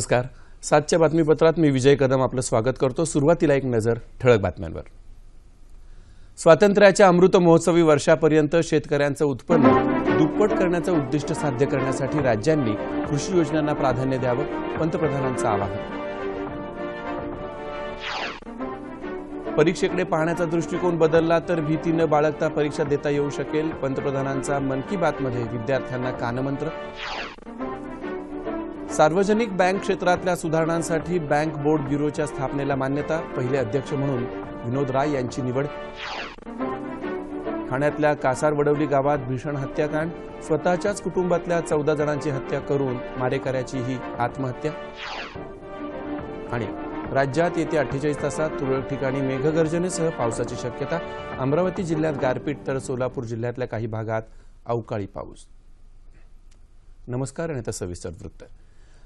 नमस्कार. सातच्या बातमीपत्रात मी विजय कदम आपलं स्वागत करतो. सुरुवातीला एक नजर ठळक बातम्यांवर. स्वातंत्र्याच्या अमृत महोत्सवी वर्षापर्यंत शेतकऱ्यांचं उत्पन्न दुप्पट करण्याचं उद्दिष्ट साध्य करण्यासाठी राज्यांनी कृषी योजनांना प्राधान्य द्यावं पंतप्रधानांचं आवाहन. परीक्षेकडे पाहण्याचा दृष्टिकोन बदलला तर भीती न बाळगता परीक्षा देता येऊ शकेल पंतप्रधानांचा मन की बातमध्ये विद्यार्थ्यांना कानमंत्र. सार्वजनिक बँक क्षेत्रातल्या सुधारणांसाठी बँक बोर्ड ब्युरोच्या स्थापनेला मान्यता पहिले अध्यक्ष म्हणून विनोद राय यांची निवड. ठाण्यातल्या कासार वडवली गावात भीषण हत्याकांड स्वतःच्याच कुटुंबातल्या चौदा जणांची हत्या करून मारेकऱ्याची ही आत्महत्या. आणि राज्यात येत्या अठ्ठेचाळीस तासात तुरळक ठिकाणी मेघगर्जनेसह पावसाची शक्यता. अमरावती जिल्ह्यात गारपीट तर सोलापूर जिल्ह्यातल्या काही भागात अवकाळी पाऊस. नमस्कार आणि आता सविस्तर वृत्त.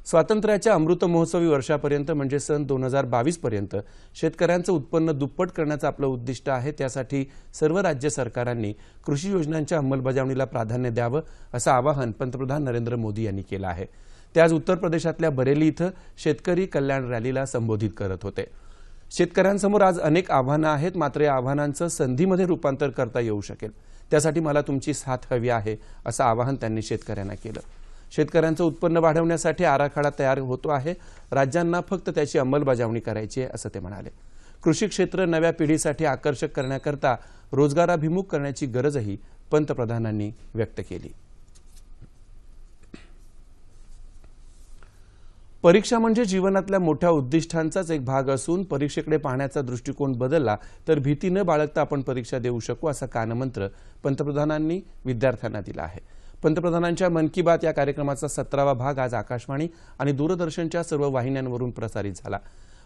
स्वातंत्र्याच्या अमृत महोत्सवी वर्षापर्यंत म्हणजे सन दोन हजार बावीस पर्यंत शेतकऱ्यांचं उत्पन्न दुप्पट करण्याचं आपलं उद्दिष्ट आहे. त्यासाठी सर्व राज्य सरकारांनी कृषी योजनांच्या अंमलबजावणीला प्राधान्य द्यावं असं आवाहन पंतप्रधान नरेंद्र मोदी यांनी केलं आहे. ते आज उत्तर प्रदेशातल्या बरेली इथं शेतकरी कल्याण रॅलीला संबोधित करत होते. शेतकऱ्यांसमोर आज अनेक आव्हानं आहेत मात्र या आव्हानांचं संधीमध्ये रूपांतर करता येऊ शकेल. त्यासाठी मला तुमची साथ हवी आहे असं आवाहन त्यांनी शेतकऱ्यांना केलं. शेतकऱ्यांचं उत्पन्न वाढवण्यासाठी आराखडा तयार होतो आहे. राज्यांना फक्त त्याची अंमलबजावणी करायची आहे असं ते म्हणाले. कृषी क्षेत्र नव्या पिढीसाठी आकर्षक करण्याकरता रोजगाराभिमुख करण्याची गरजही पंतप्रधानांनी व्यक्त केली. परीक्षा म्हणजे जीवनातल्या मोठ्या उद्दिष्टांचाच एक भाग असून परीक्षेकडे पाहण्याचा दृष्टिकोन बदलला तर भीती न बाळगता आपण परीक्षा देऊ शकू असा कानमंत्र पंतप्रधानांनी विद्यार्थ्यांना दिला आहे. पंतप्रधानांच्या मन की बात या कार्यक्रमाचा सतरावा भाग आज आकाशवाणी आणि दूरदर्शनच्या सर्व वाहिन्यांवरून प्रसारित झाला.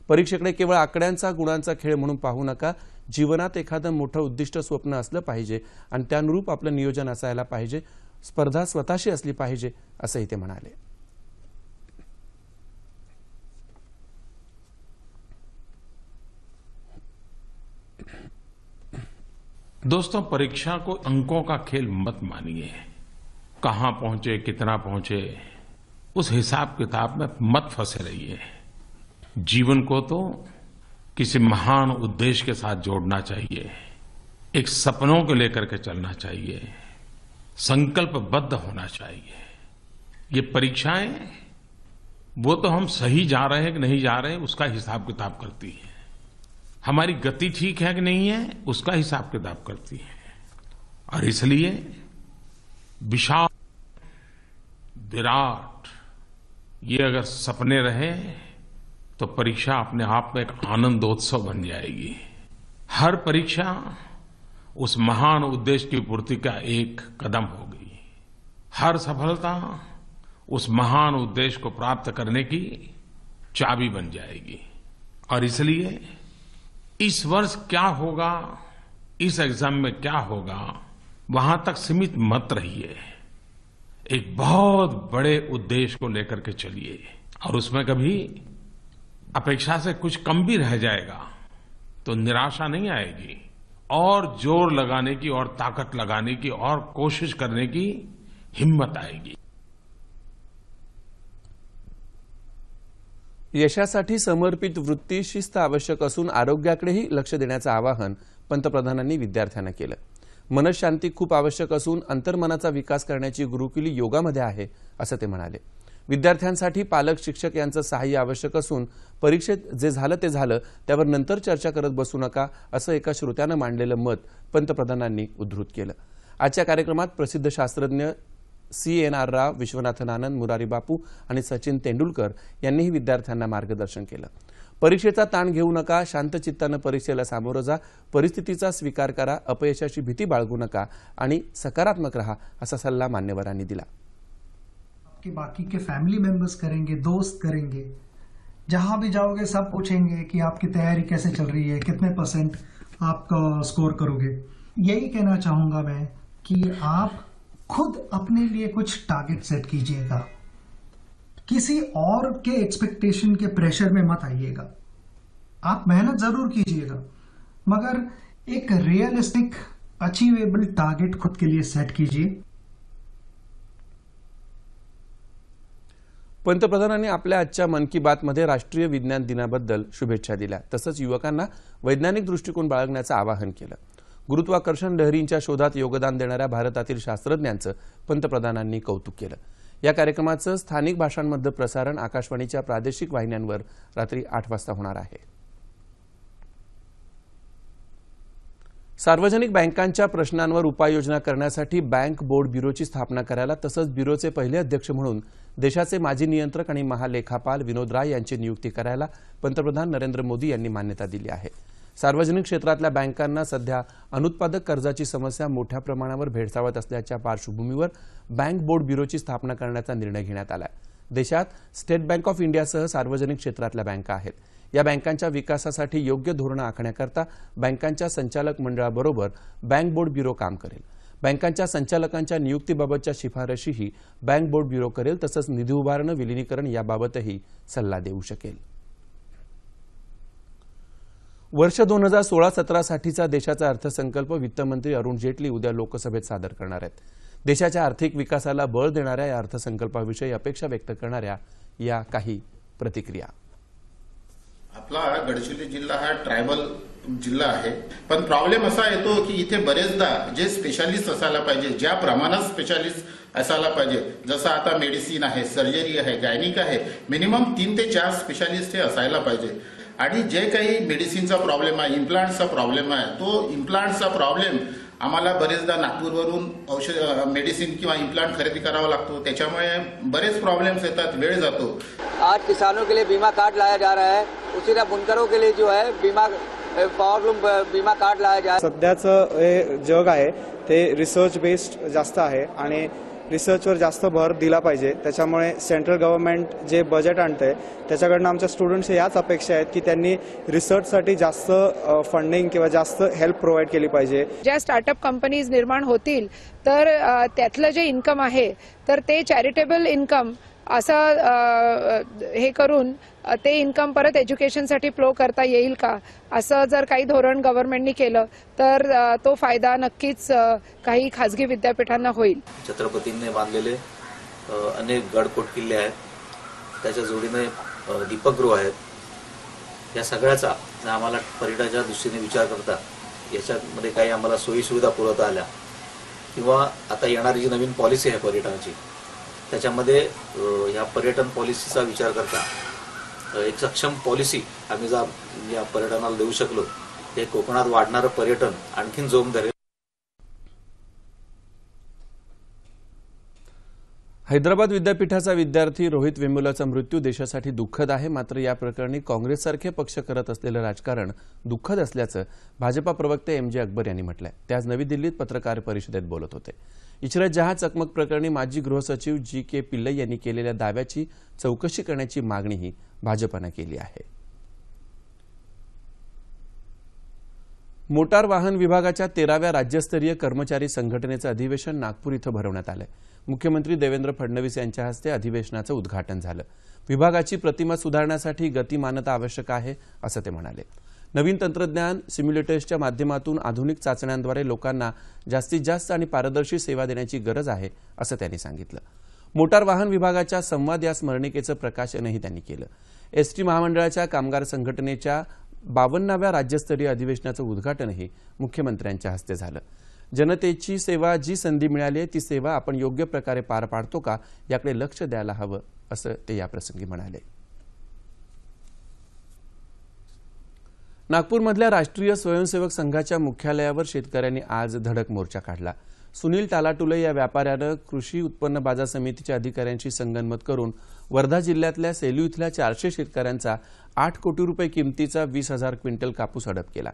परीक्षेकडे केवळ आकड्यांचा गुणांचा खेळ म्हणून पाहू नका. जीवनात एखादं मोठं उद्दिष्ट स्वप्न असलं पाहिजे आणि त्यानुरूप आपलं नियोजन असायला पाहिजे. स्पर्धा स्वतःशी असली पाहिजे असंही ते म्हणाले. दोस्तों परीक्षा को अंकों का खेल मत मानिए। कहाँ पहुँचे, कितना पहुँचे, उस हिसाब किताब में मत फंसे रहिए। जीवन को तो किसी महान उद्देश्य के साथ जोड़ना चाहिए, एक सपनों को लेकर के चलना चाहिए, संकल्पबद्ध होना चाहिए। ये परीक्षाएँ, वो तो हम सही जा रहे हैं कि नहीं जा रहे हैं, उसका हिसाब किताब करती है। हमारी गति ठीक है कि नहीं है, उसका हिसाब किताब करती है। और इसलिए विशाल, विराट, ये अगर सपने रहे तो परीक्षा अपने आप में एक आनंदोत्सव बन जाएगी। हर परीक्षा उस महान उद्देश्य की पूर्ति का एक कदम होगी हर सफलता उस महान उद्देश्य को प्राप्त करने की चाबी बन जाएगी। और इसलिए इस वर्ष क्या होगा, इस एग्ज़ाम में क्या होगा वहाँ तक सीमित मत रहिए। एक बहुत बड़े उद्देश्य को लेकर के चलिए। और उसमें कभी अपेक्षा से कुछ कम भी रह जाएगा तो निराशा नहीं आएगी। और ज़ोर लगाने की और ताकत लगाने की और कोशिश करने की हिम्मत आएगी। यशासाठी समर्पित वृत्ती शिस्त आवश्यक असून आरोग्याकडेही लक्ष देण्याचं आवाहन पंतप्रधानांनी विद्यार्थ्यांना केलं. मनशांती खूप आवश्यक असून अंतर्मनाचा विकास करण्याची गुरुकिली योगामध्ये आहे असं ते म्हणाले. विद्यार्थ्यांसाठी पालक शिक्षक यांचं सहाय्य आवश्यक असून परीक्षेत जे झालं ते झालं त्यावर नंतर चर्चा करत बसू नका असं एका श्रोत्यानं मांडलेलं मत पंतप्रधानांनी उद्धृत केलं. आजच्या कार्यक्रमात प्रसिद्ध शास्त्रज्ञ C N R Rao Viswanathan Anand Murari Bapu आणि सचिन तेंडुलकर यांनीही विद्यार्थ्यांना मार्गदर्शन केलं. परीक्षेचा ताण घेऊ नका शांतचित्तानं परीक्षेला सामोरं जा, परिस्थितीचा स्वीकार करा, अपयशाची भीती बाळगू नका आणि सकारात्मक रहा, असा सल्ला दिला. आपके बाकी के फैमिली मेंबर्स करेंगे, दोस्त करेंगे, जहाँ भी जाओगे सब पूछेंगे कि आपकी तैयारी कैसे चल रही है, कितने परसेंट आप स्कोर करोगे। यही कहना चाहूँगा मैं कि आप खुद अपने लिए कुछ टारगेट सेट कीजिएगा। किसी और के एक्सपेक्टेशन के प्रेशर में मत आइएगा। आप मेहनत जरूर कीजिएगा मगर एक रियलिस्टिक अचीवेबल टारगेट खुद के लिए सेट कीजिए। पंतप्रधानांनी आपल्या आजच्या मन की बातमध्ये राष्ट्रीय विज्ञान दिनाबद्दल शुभेच्छा दिल्या. तसंच युवकांना वैज्ञानिक दृष्टिकोन बाळगण्याचं आवाहन केलं. गुरुत्वाकर्षण लहरींच्या शोधात योगदान देणाऱ्या भारतातील शास्त्रज्ञांचं पंतप्रधानांनी कौतुक केलं. या कार्यक्रमाचं स्थानिक भाषांमधलं प्रसारण आकाशवाणीच्या प्रादेशिक वाहिन्यांवर रात्री आठ वाजता होणार आहे. सार्वजनिक बँकांच्या प्रश्नांवर उपाययोजना करण्यासाठी बँक बोर्ड ब्युरोची स्थापना करायला तसंच ब्युरोचे पहिले अध्यक्ष म्हणून देशाचे माजी नियंत्रक आणि महालेखापाल विनोद राय यांची नियुक्ती करायला पंतप्रधान नरेंद्र मोदी यांनी मान्यता दिली आहे. सार्वजनिक क्षेत्रातल्या बँकांना सध्या अनुत्पादक कर्जाची समस्या मोठ्या प्रमाणावर भेडसावत असल्याच्या पार्श्वभूमीवर बँक बोर्ड ब्युरोची स्थापना करण्याचा निर्णय घेण्यात आला देशात स्टेट बँक ऑफ इंडियासह सार्वजनिक क्षेत्रातल्या बँका आहेत. या बँकांच्या विकासासाठी योग्य धोरणं आखण्याकरता बँकांच्या संचालक मंडळाबरोबर बँक बोर्ड ब्युरो काम करेल. बँकांच्या संचालकांच्या नियुक्तीबाबतच्या शिफारशीही बँक बोर्ड ब्युरो करेल तसंच निधी उभारणं विलिनीकरण याबाबतही सल्ला देऊ शकेल. वर्ष दोन हजार सोळा सतरासाठीचा देशाचा अर्थसंकल्प वित्तमंत्री अरुण जेटली उद्या लोकसभेत सादर करणार आहेत. देशाच्या आर्थिक विकासाला बळ देणाऱ्या या अर्थसंकल्पाविषयी अपेक्षा व्यक्त करणाऱ्या या काही प्रतिक्रिया. आपला गडचिरोली जिल्हा हा ट्रायबल जिल्हा आहे. पण प्रॉब्लेम असा येतो की इथे बरेचदा जे स्पेशालिस्ट असायला पाहिजे ज्या प्रमाणात स्पेशालिस्ट असायला पाहिजे जसं आता मेडिसिन आहे सर्जरी आहे गायनिक आहे मिनिमम तीन ते चार स्पेशालिस्ट हे असायला पाहिजे. आणि जे काही मेडिसिनचा प्रॉब्लेम आहे इम्प्लांटचा प्रॉब्लेम आहे तो इम्प्लांटचा प्रॉब्लेम आम्हाला बरेचदा नागपूरवरून औषध मेडिसिन किंवा इम्प्लांट खरेदी करावा लागतो. त्याच्यामुळे बरेच प्रॉब्लेम्स येतात वेळ जातो. आज किसानों के लिए बीमा कार्ड लाया जा रहा है। उसी तरह बुनकरों के लिए जो है बीमा पावरलूम बीमा कार्ड लाया जा सध्याचं हे जग आहे ते रिसर्च बेस्ड जास्त आहे आणि रिसर्चवर जास्त भर दिला पाहिजे. त्याच्यामुळे सेंट्रल गव्हर्नमेंट जे बजेट आणते त्याच्याकडनं आमच्या स्टुडंट्स याच अपेक्षा आहेत की त्यांनी रिसर्चसाठी जास्त फंडिंग किंवा जास्त हेल्प प्रोव्हाइड केली पाहिजे. ज्या स्टार्टअप कंपनीज निर्माण होतील तर त्यातलं जे इन्कम आहे तर ते चॅरिटेबल इन्कम असं हे करून ते इन्कम परत एज्युकेशनसाठी फ्लो करता येईल का? असं जर काही धोरण गव्हर्नमेंटनी केलं तर तो फायदा नक्कीच काही खाजगी विद्यापीठांना होईल. छत्रपतींनी बांधलेले अनेक गडकोट किल्ले आहेत. त्याच्या जोडीने दीपकगृह आहेत. या सगळ्याचा जर आम्हाला पर्यटनाच्या दृष्टीने विचार करता याच्यामध्ये काही आम्हाला सोयी सुविधा पुरवता आल्या. किंवा आता येणारी जी नवीन पॉलिसी आहे पर्यटनाची त्याच्यामध्ये ह्या पर्यटन पॉलिसीचा विचार करता एक सक्षम पॉलिसी आम्ही जा या पर्यटनाला देऊ शकलो. हे कोकणात वाढणारं पर्यटन आणखीन जोम धरेल. हैदराबाद विद्यापीठाचा विद्यार्थी रोहित वेमुलाचा मृत्यू देशासाठी दुःखद आहे. मात्र या प्रकरणी काँग्रेससारखे पक्ष करत असलेलं राजकारण दुःखद असल्याचं भाजपा प्रवक्ते एम जे अकबर यांनी म्हटलंय. ते आज नवी दिल्लीत पत्रकार परिषदेत बोलत होते. इशरत जहा चकमक प्रकरणी माजी गृहसचिव जी के पिल्लई यांनी केलेल्या दाव्याची चौकशी करण्याची मागणीही भाजपानं केली आहे. मोटार वाहन विभागाच्या तेराव्या राज्यस्तरीय कर्मचारी संघटनेचं अधिवेशन नागपूर इथं भरवण्यात आलं मुख्यमंत्री देवेंद्र फडणवीस यांच्या हस्ते अधिवेशनाचं उद्घाटन झालं. विभागाची प्रतिमा सुधारण्यासाठी गतिमानता आवश्यक आहे असं ते म्हणाले. नवीन तंत्रज्ञान सिम्युलेटर्सच्या माध्यमातून आधुनिक चाचण्यांद्वारे लोकांना जास्तीत जास्त आणि पारदर्शी सेवा देण्याची गरज आहे असं त्यांनी सांगितलं. मोटार वाहन विभागाच्या संवाद या स्मरणिकेचं प्रकाशनही त्यांनी केलं. एसटी महामंडळाच्या कामगार संघटनेच्या बावन्नाव्या राज्यस्तरीय अधिवेशनाचं उद्घाटनही मुख्यमंत्र्यांच्या हस्ते झालं. जनतेची सेवा जी संधी मिळाली आहे ती सेवा आपण योग्य प्रकारे पार पाडतो का याकडे लक्ष द्यायला हवं असं ते याप्रसंगी म्हणाले. नागपूरमधल्या राष्ट्रीय स्वयंसेवक संघाच्या मुख्यालयावर शेतकऱ्यांनी आज धडक मोर्चा काढला. सुनील टालाटुले या व्यापाऱ्यानं कृषी उत्पन्न बाजार समितीच्या अधिकाऱ्यांशी संगनमत करून वर्धा जिल्ह्यातल्या सेलू इथल्या चारशे शेतकऱ्यांचा आठ कोटी रुपये किमतीचा वीस हजार क्विंटल कापूस अडप केला.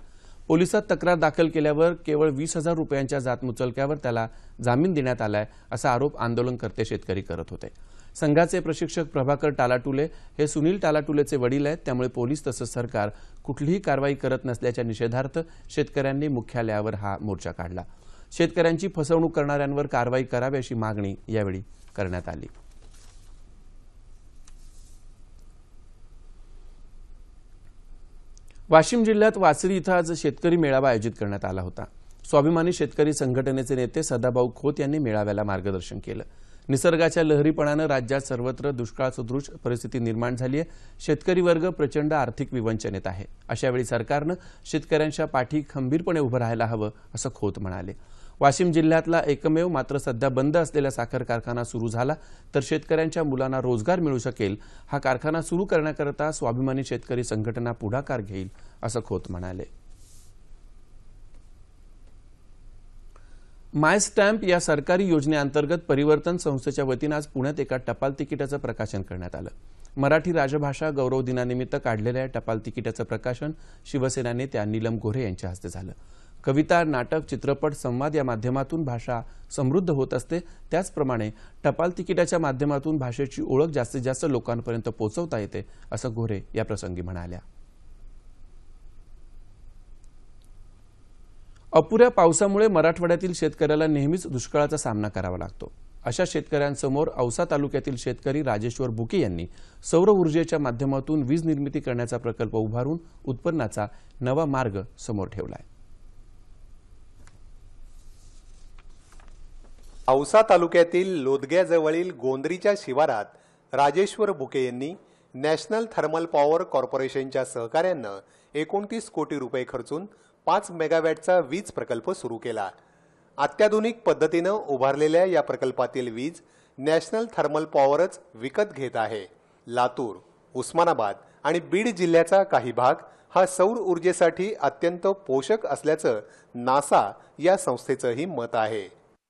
पोलिसात तक्रार दाखल केल्यावर केवळ वीस हजार रुपयांच्या जातमुचलक्यावर त्याला जामीन देण्यात आलाय असा आरोप आंदोलनकर्ते शेतकरी करत होते. संघाचे प्रशिक्षक प्रभाकर टालाटुले हे सुनील टालाटुलेचे वडील आहेत. त्यामुळे पोलीस तसंच सरकार कुठलीही कारवाई करत नसल्याच्या निषेधार्थ शेतकऱ्यांनी मुख्यालयावर हा मोर्चा काढला. शेतकऱ्यांची फसवणूक करणाऱ्यांवर कारवाई करावी अशी मागणी यावेळी करण्यात आली. वाशिम जिल्ह्यात वासरी इथं आज शेतकरी मेळावा आयोजित करण्यात आला होता. स्वाभिमानी शेतकरी संघटनेचे नेते सदाभाऊ खोत यांनी मेळाव्याला मार्गदर्शन केलं. निसर्गाच्या लहरीपणानं राज्यात सर्वत्र दुष्काळ सदृश परिस्थिती निर्माण झाली आहे शेतकरी वर्ग प्रचंड आर्थिक विवंचनेत आहे. अशावेळी सरकारनं शेतकऱ्यांच्या पाठी खंबीरपणे उभं राहायला हवं असं खोत म्हणाले. वाशिम जिल्ह्यातला एकमेव मात्र सध्या बंद असलेला साखर कारखाना सुरू झाला तर शेतकऱ्यांच्या मुलांना रोजगार मिळू शकेल. हा कारखाना सुरू करण्याकरता स्वाभिमानी शेतकरी संघटना पुढाकार घेईल असं खोत म्हणाले. माय स्टॅम्प या सरकारी योजनेअंतर्गत परिवर्तन संस्थेच्या वतीनं आज पुण्यात एका टपाल तिकिटाचं प्रकाशन करण्यात आलं. मराठी राजभाषा गौरव दिनानिमित्त काढलेल्या या टपाल तिकिटाचं प्रकाशन शिवसेना नेत्या नीलम गोऱ्हे यांच्या हस्ते झालं. कविता नाटक चित्रपट संवाद या माध्यमातून भाषा समृद्ध होत असते. त्याचप्रमाणे टपाल तिकिटाच्या माध्यमातून भाषेची ओळख जास्तीत जास्त लोकांपर्यंत पोहोचवता येते असं गोऱ्हे या प्रसंगी म्हणाल्या. अपुऱ्या पावसामुळे मराठवाड्यातील शेतकऱ्याला नेहमीच दुष्काळाचा सामना करावा लागतो. अशा शेतकऱ्यांसमोर औसा तालुक्यातील शेतकरी राजेश्वर बुके यांनी सौर ऊर्जेच्या माध्यमातून वीज निर्मिती करण्याचा प्रकल्प उभारून उत्पन्नाचा नवा मार्ग समोर ठेवला आहे औसा तालुक्यातील लोदग्याजवळील गोंदरीच्या शिवारात राजेश्वर बुके यांनी नॅशनल थर्मल पॉवर कॉर्पोरेशनच्या सहकार्यानं एकोणतीस कोटी रुपये खर्चून पाच मेगावॅटचा वीज प्रकल्प सुरू केला. अत्याधुनिक पद्धतीनं उभारलेल्या या प्रकल्पातील वीज नॅशनल थर्मल पॉवरच विकत घेत आहे. लातूर उस्मानाबाद आणि बीड जिल्ह्याचा काही भाग हा सौर ऊर्जेसाठी अत्यंत पोषक असल्याचं नासा या संस्थेचंही मत आहे.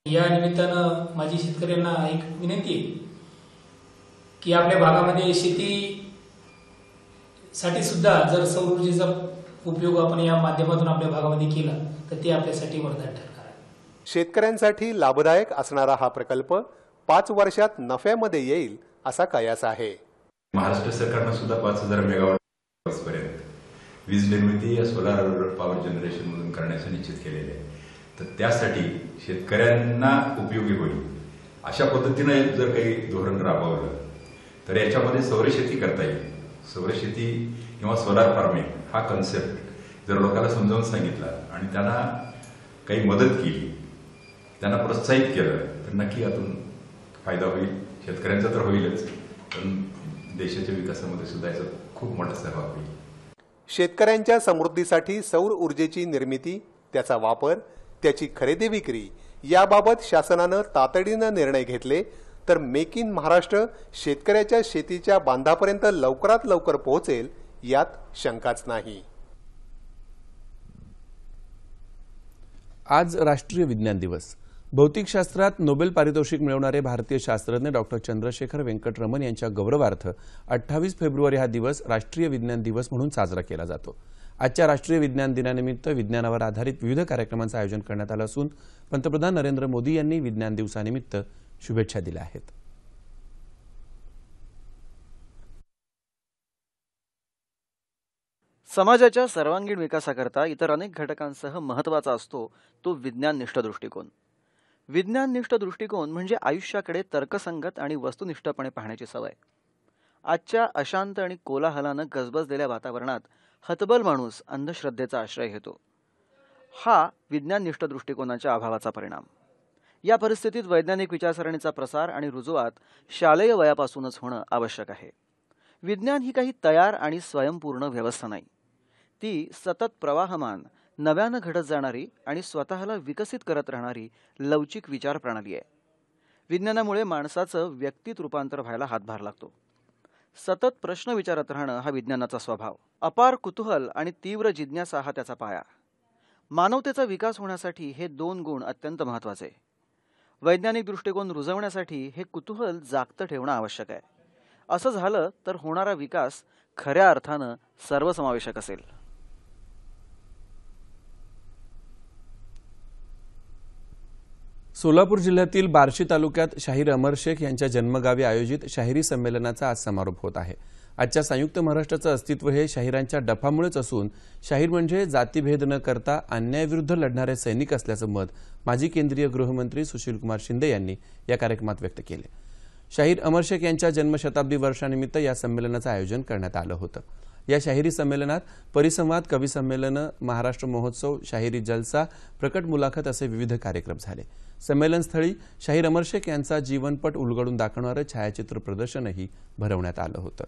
या निमित्तानं माझी शेतकऱ्यांना एक विनंती आहे की आपल्या भागामध्ये शेतीसाठी सुद्धा जर सौर ऊर्जेचा उपयोग आपण या माध्यमातून आपल्या भागामध्ये केला तर ते आपल्यासाठी वरदान ठरणार आहे. शेतकऱ्यांसाठी लाभदायक असणारा हा प्रकल्प पाच वर्षात नफ्यामध्ये येईल असा कयास आहे. महाराष्ट्र सरकारनं सुद्धा पाच हजार मेगावॉट पर्यंत वीज निर्मिती या सोलार पॉवर जनरेशन मधून करण्याचं निश्चित केलेले आहे. तर त्यासाठी शेतकऱ्यांना उपयोगी होईल अशा पद्धतीनं जर काही धोरण राबवलं तर याच्यामध्ये सौरशेती करता येईल. सौरशेती किंवा सोलार फार्मिंग हा कन्सेप्ट जर लोकांना समजावून सांगितला आणि त्यांना काही मदत केली. त्यांना प्रोत्साहित केलं तर नक्की यातून फायदा होईल. शेतकऱ्यांचा तर होईलच पण देशाच्या विकासामध्ये सुद्धा याचा खूप मोठा सहभाग होईल. शेतकऱ्यांच्या समृद्धीसाठी सौर ऊर्जेची निर्मिती त्याचा वापर त्याची खरेदी विक्री याबाबत शासनानं तातडीनं निर्णय घेतले तर मेक इन महाराष्ट्र शेतकऱ्याच्या शेतीच्या बांधापर्यंत लवकरात लवकर पोहोचेल यात शंकाच नाही. आज राष्ट्रीय विज्ञान दिवस. भौतिकशास्त्रात नोबेल पारितोषिक मिळवणारे भारतीय शास्त्रज्ञ डॉक्टर चंद्रशेखर व्यंकटरमण यांच्या गौरवार्थ अठ्ठावीस फेब्रुवारी हा दिवस राष्ट्रीय विज्ञान दिवस म्हणून साजरा केला जातो. आजच्या राष्ट्रीय विज्ञान दिनानिमित्त विज्ञानावर आधारित विविध कार्यक्रमांचं आयोजन करण्यात आलं असून पंतप्रधान नरेंद्र मोदी यांनी विज्ञान दिवसानिमित्त शुभेच्छा दिल्या आहेत. समाजाच्या सर्वांगीण विकासाकरता इतर अनेक घटकांसह महत्त्वाचा असतो तो विज्ञाननिष्ठ दृष्टिकोन. विज्ञाननिष्ठ दृष्टिकोन म्हणजे आयुष्याकडे तर्कसंगत आणि वस्तुनिष्ठपणे पाहण्याची सवय. आजच्या अशांत आणि कोलाहलानं गजबजलेल्या वातावरणात हतबल माणूस अंधश्रद्धेचा आश्रय घेतो. हा विज्ञाननिष्ठ दृष्टिकोनाच्या अभावाचा परिणाम. या परिस्थितीत वैज्ञानिक विचारसरणीचा प्रसार आणि रुजुवात शालेय वयापासूनच होणं आवश्यक आहे. विज्ञान ही काही तयार आणि स्वयंपूर्ण व्यवस्था नाही. ती सतत प्रवाहमान नव्यानं घडत जाणारी आणि स्वतःला विकसित करत राहणारी लवचिक विचार प्रणाली आहे. विज्ञानामुळे माणसाचं व्यक्तीत रूपांतर व्हायला हातभार लागतो. सतत प्रश्न विचारत राहणं हा विज्ञानाचा स्वभाव. अपार कुतूहल आणि तीव्र जिज्ञासा हा त्याचा पाया. मानवतेचा विकास होण्यासाठी हे दोन गुण अत्यंत महत्त्वाचे वैज्ञानिक दृष्टिकोन रुजवण्यासाठी हे कुतूहल जागतं ठेवणं आवश्यक आहे. असं झालं तर होणारा विकास खऱ्या अर्थानं सर्वसमावेशक असेल. सोलापूर जिल्ह्यातील बार्शी तालुक्यात शाहीर अमर शेख यांच्या जन्मगावी आयोजित शाहिरी संमेलनाचा आज समारोप होत आहे. आजच्या संयुक्त महाराष्ट्राचं अस्तित्व हे शाहिरांच्या डफामुळेच असून शाहीर म्हणजे जातीभेद न करता अन्यायाविरुद्ध लढणारे सैनिक असल्याचं मत माजी केंद्रीय गृहमंत्री सुशीलकुमार शिंदे यांनी या कार्यक्रमात व्यक्त केले. शाहीर अमर शेख यांच्या जन्मशताब्दी वर्षानिमित्त या संमेलनाचं आयोजन करण्यात आलं होतं. या शाहिरी संमेलनात परिसंवाद कविसंमेलनं महाराष्ट्र महोत्सव शाहिरी जलसा प्रकट मुलाखत असे विविध कार्यक्रम झाले. संमेलनस्थळी शाहीर अमर शेख यांचा जीवनपट उलगडून दाखवणारं छायाचित्र प्रदर्शनही भरवण्यात आलं होतं.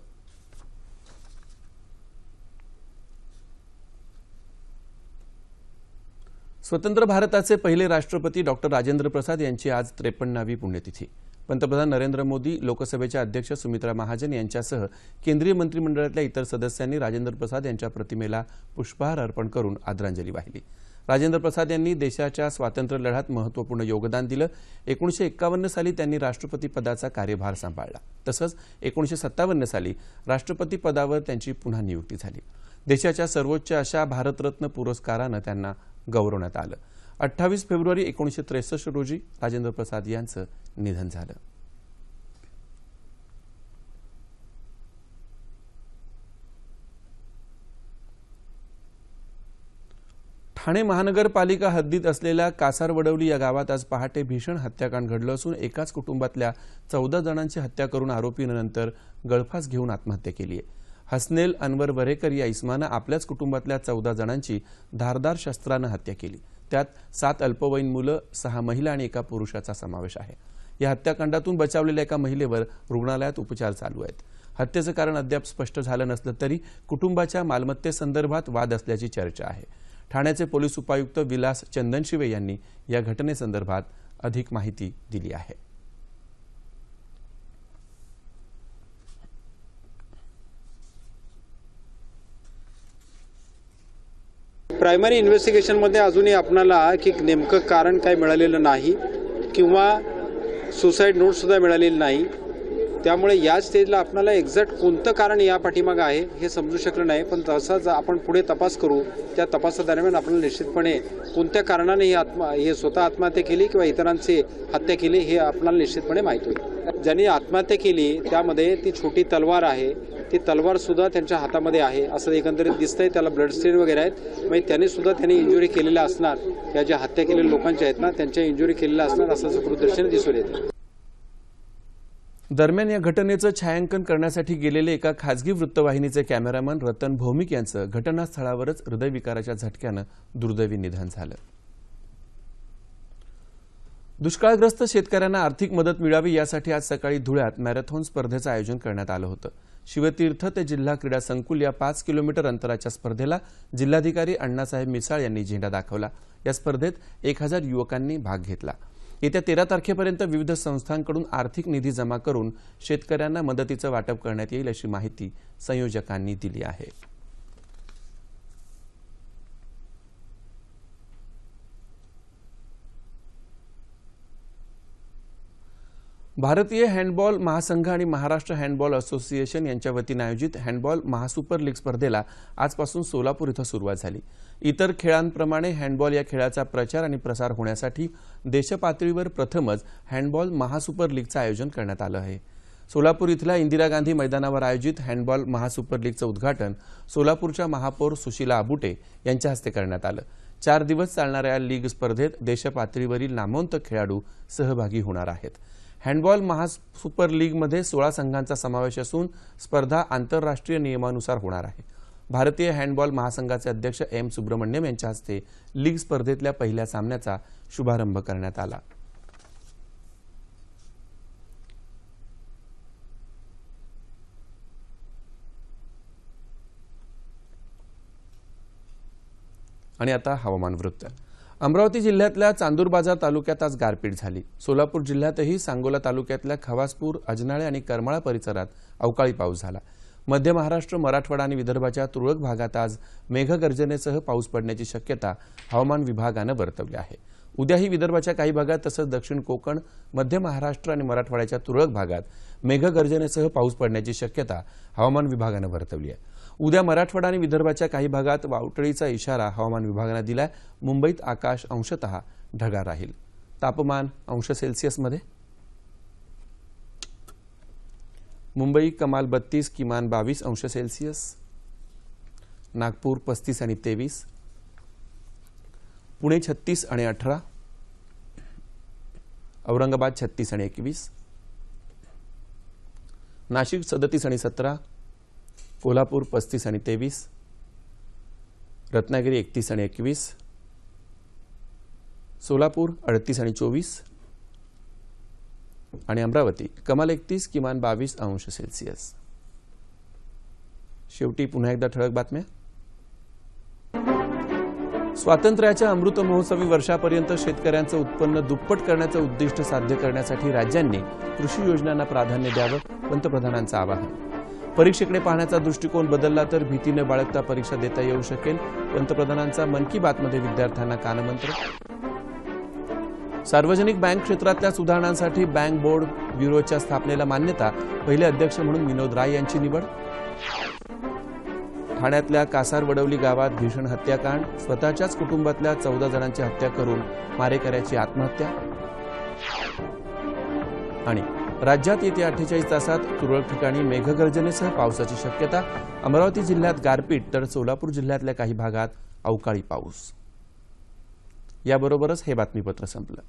स्वतंत्र भारताचे पहिले राष्ट्रपती डॉक्टर राजेंद्र प्रसाद यांची आज त्रेपन्नावी पुण्यतिथी. पंतप्रधान नरेंद्र मोदी लोकसभेच्या अध्यक्ष सुमित्रा महाजन यांच्यासह केंद्रीय मंत्रिमंडळातल्या इतर सदस्यांनी राजेंद्र प्रसाद यांच्या प्रतिमेला पुष्पहार अर्पण करून आदरांजली वाहिली. राजेंद्र प्रसाद यांनी देशाच्या स्वातंत्र्य लढ्यात महत्त्वपूर्ण योगदान दिलं. एकोणीशे एक्कावन्न साली त्यांनी राष्ट्रपती पदाचा कार्यभार सांभाळला. तसंच एकोणीशे सत्तावन्न साली राष्ट्रपती पदावर त्यांची पुन्हा नियुक्ती झाली. देशाच्या सर्वोच्च अशा भारतरत्न पुरस्कारानं त्यांना गौरवण्यात आलं. अठ्ठावीस फेब्रुवारी एकोणीशे त्रेसष्ट रोजी राजेंद्र प्रसाद यांचं निधन झालं. ठाणे महानगरपालिका हद्दीत असलेल्या कासारवडवली या गावात आज पहाटे भीषण हत्याकांड घडलं असून एकाच कुटुंबातल्या चौदा जणांची हत्या करून आरोपीनंतर गळफास घेऊन आत्महत्या केली आहे. हसनेल अनवर वरेकर या इस्मानं आपल्याच कुटुंबातल्या चौदा जणांची धारदार शस्त्रानं हत्या केली. त्यात सात अल्पवयीन मुलं सहा महिला आणि एका पुरुषाचा समावेश आहे. या हत्याकांडातून बचावलेल्या एका महिलेवर रुग्णालयात उपचार चालू आहेत. हत्येचं कारण अद्याप स्पष्ट झालं नसलं तरी कुटुंबाच्या मालमत्तेसंदर्भात वाद असल्याची चर्चा आहे. ठाण्याचे पोलीस उपायुक्त विलास चंदनशिवे यांनी या घटनेसंदर्भात अधिक माहिती दिली आहे. प्रायमरी इन्व्हेस्टिगेशनमध्ये अजूनही आपणाला की नेमकं कारण काय मिळालेलं नाही किंवा सुसाईड नोटसुद्धा मिळालेली नाही. त्यामुळे या स्टेजला आपल्याला एक्झॅक्ट कोणतं कारण या पाठीमागं आहे हे समजू शकलं नाही. पण तसाच आपण पुढे तपास करू त्या तपासादरम्यान आपल्याला निश्चितपणे कोणत्या कारणाने ही आत्मा हे स्वतः आत्महत्या केली किंवा इतरांची हत्या केली हे आपल्याला निश्चितपणे माहीत होईल. ज्यांनी आत्महत्या केली त्यामध्ये ती छोटी तलवार आहे. ती तलवार सुद्धा त्यांच्या हातामध्ये आहे असं एकंदरीत दिसतंय. त्याला ब्लड स्टेन वगैरे आहेत. म्हणजे त्यांनी सुद्धा त्यांनी इंजुरी केलेल्या असणार. या ज्या हत्या केलेल्या लोकांच्या आहेत ना त्यांच्या इंजुरी केलेल्या असणार असं सकृदर्शनी दिसून येतं. दरम्यान या घटनेचं छायांकन करण्यासाठी गेलेले एका खासगी वृत्तवाहिनीचे कॅमेरामन रतन भौमिक यांचं घटनास्थळावरच हृदयविकाराच्या झटक्यानं दुर्दैवी निधन झालं. दुष्काळग्रस्त शेतकऱ्यांना आर्थिक मदत मिळावी यासाठी आज सकाळी धुळ्यात मॅरेथॉन स्पर्धेचं आयोजन करण्यात आलं होतं. शिवतीर्थ ते जिल्हा क्रीडा संकुल या पाच किलोमीटर अंतराच्या स्पर्धेला जिल्हाधिकारी अण्णासाहेब मिसाळ यांनी झेंडा दाखवला. या स्पर्धेत एक हजार युवकांनी भाग घेतला. येत्या तेरा तारखेपर्यंत विविध संस्थांकडून आर्थिक निधी जमा करून शेतकऱ्यांना मदतीचं वाटप करण्यात येईल अशी माहिती संयोजकांनी दिली आहे. भारतीय हँडबॉल महासंघ आणि महाराष्ट्र हँडबॉल असोसिएशन यांच्या वतीनं आयोजित हँडबॉल महासुपर लीग स्पर्धेला आजपासून सोलापूर इथं सुरुवात झाली. इतर खेळांप्रमाणे हँडबॉल या खेळाचा प्रचार आणि प्रसार होण्यासाठी देशपातळीवर प्रथमच हँडबॉल महासुपर लीगचं आयोजन करण्यात आलं आहे. सोलापूर इथल्या इंदिरा गांधी मैदानावर आयोजित हँडबॉल महासुपर लीगचं उद्घाटन सोलापूरच्या महापौर सुशीला आबुटे यांच्या हस्ते करण्यात आलं. चार दिवस चालणाऱ्या लीग स्पर्धेत देशपातळीवरील नामवंत खेळाडू सहभागी होणार आहेत. हँडबॉल महासुपर लीगमध्ये सोळा संघांचा समावेश असून स्पर्धा आंतरराष्ट्रीय नियमानुसार होणार आहे. भारतीय हँडबॉल महासंघाचे अध्यक्ष एम सुब्रमण्यम यांच्या हस्ते लीग स्पर्धेतल्या पहिल्या सामन्याचा शुभारंभ करण्यात आला. आणि आता हवामान वृत्त. अमरावती जिल्ह्यातल्या चांदूर बाजार तालुक्यात आज गारपीट झाली. सोलापूर जिल्ह्यातही सांगोला तालुक्यातल्या खवासपूर अजनाळे आणि करमाळा परिसरात अवकाळी पाऊस झाला. मध्य महाराष्ट्र मराठवाडा आणि विदर्भाच्या तुरळक भागात आज मेघगर्जनेसह पाऊस पडण्याची शक्यता हवामान विभागानं वर्तवली आहे. उद्याही विदर्भाच्या काही भागात तसंच दक्षिण कोकण मध्य महाराष्ट्र आणि मराठवाड्याच्या तुरळक भागात मेघगर्जनेसह पाऊस पडण्याची शक्यता हवामान विभागानं वर्तवली आहे. उद्या मराठवाडा आणि विदर्भाच्या काही भागात वावटळीचा इशारा हवामान विभागानं दिलाय. मुंबईत आकाश अंशतः ढगाळ राहील. तापमान अंश सेल्सिअसमध्ये मुंबई कमाल बत्तीस किमान बावीस अंश सेल्सिअस. नागपूर पस्तीस आणि तेवीस. पुणे छत्तीस आणि अठरा. औरंगाबाद छत्तीस आणि एकवीस. नाशिक सदतीस आणि सतरा. कोल्हापूर पस्तीस आणि तेवीस रत्नागिरी एकतीस आणि एकवीस सोलापूर अडतीस आणि चोवीस आणि अमरावती. कमाल एकतीस किमान बावीस अंश सेल्सिअस. शेवटी पुन्हा एकदा ठळक बातम्या. स्वातंत्र्याच्या अमृत महोत्सवी वर्षापर्यंत शेतकऱ्यांचं उत्पन्न दुप्पट करण्याचं उद्दिष्ट साध्य करण्यासाठी राज्यांनी कृषी योजनांना प्राधान्य द्यावं पंतप्रधानांचं आवाहन. परीक्षेकडे पाहण्याचा दृष्टिकोन बदलला तर भीती न बाळगता परीक्षा देता येऊ शकेल. पंतप्रधानांचा मन की बातमध्ये विद्यार्थ्यांना कानमंत्र. सार्वजनिक बँक क्षेत्रातल्या सुधारणांसाठी बँक बोर्ड ब्युरोच्या स्थापनेला मान्यता पहिले अध्यक्ष म्हणून विनोद राय यांची निवड. ठाण्यातल्या कासार वडवली गावात भीषण हत्याकांड स्वतःच्याच कुटुंबातल्या चौदा जणांची हत्या करून मारेकऱ्याची आत्महत्या. आणि राज्यात येत्या अठ्ठेचाळीस तासात तुरळक ठिकाणी मेघगर्जनेसह पावसाची शक्यता. अमरावती जिल्ह्यात गारपीट तर सोलापूर जिल्ह्यातल्या काही भागात अवकाळी पाऊस. याबरोबरच हे बातमीपत्र संपलं.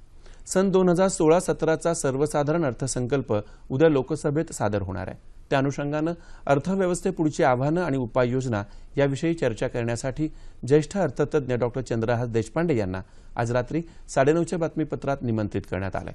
सन दोन हजार सोळा सतराचा सर्वसाधारण अर्थसंकल्प उद्या लोकसभेत सादर होणार आहे. त्या अनुषंगानं अर्थव्यवस्थेपुढची आव्हानं आणि उपाययोजना याविषयी चर्चा करण्यासाठी ज्येष्ठ अर्थतज्ञ डॉक्टर चंद्रहास देशपांडे यांना आज रात्री साडेनऊच्या बातमीपत्रात निमंत्रित करण्यात आलंय.